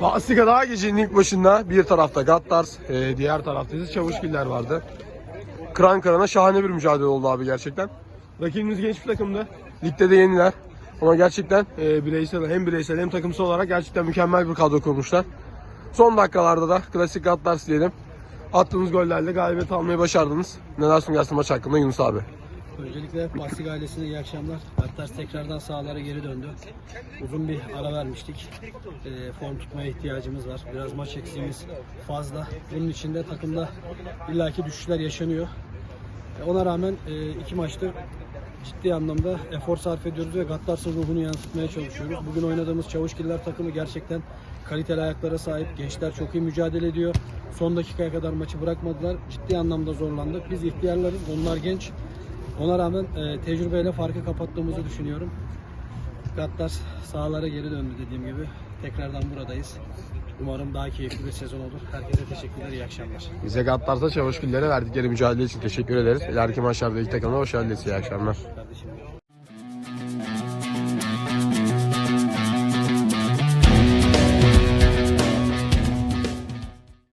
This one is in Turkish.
Pastika daha gecenin ilk başında bir tarafta Gattars, e, diğer tarafta ise Çavuşgiller vardı. Kıran kırana şahane bir mücadele oldu abi gerçekten. Rakibimiz genç bir takımdı. Ligde de yeniler. Ama gerçekten e, bireysel hem bireysel hem takımsal olarak gerçekten mükemmel bir kadro kurmuşlar. Son dakikalarda da klasik Gattars diyelim. Attığınız gollerle galibiyet almayı başardınız. Neler sunarsın maç hakkında Yunus abi? Öncelikle Pasig ailesine iyi akşamlar. Gattar tekrardan sahalara geri döndü. Uzun bir ara vermiştik. Ee, form tutmaya ihtiyacımız var. Biraz maç eksiğimiz fazla. Bunun için de takımda illaki düşüşler yaşanıyor. E, Ona rağmen e, iki maçtır ciddi anlamda efor sarf ediyoruz ve Gattars'ın ruhunu yansıtmaya çalışıyoruz. Bugün oynadığımız Çavuşgiller takımı gerçekten kaliteli ayaklara sahip. Gençler çok iyi mücadele ediyor. Son dakikaya kadar maçı bırakmadılar. Ciddi anlamda zorlandık. Biz ihtiyarlarız, onlar genç. Ona rağmen e, tecrübeyle farkı kapattığımızı düşünüyorum. Gattar sahalara geri döndü dediğim gibi. Tekrardan buradayız. Umarım daha keyifli bir sezon olur. Herkese teşekkürler, iyi akşamlar. Bize Gattars'a Çavuşgiller'e verdikleri mücadele için teşekkür ederiz. İleriki maçlarda iki takımda başarılı dileriz. İyi akşamlar.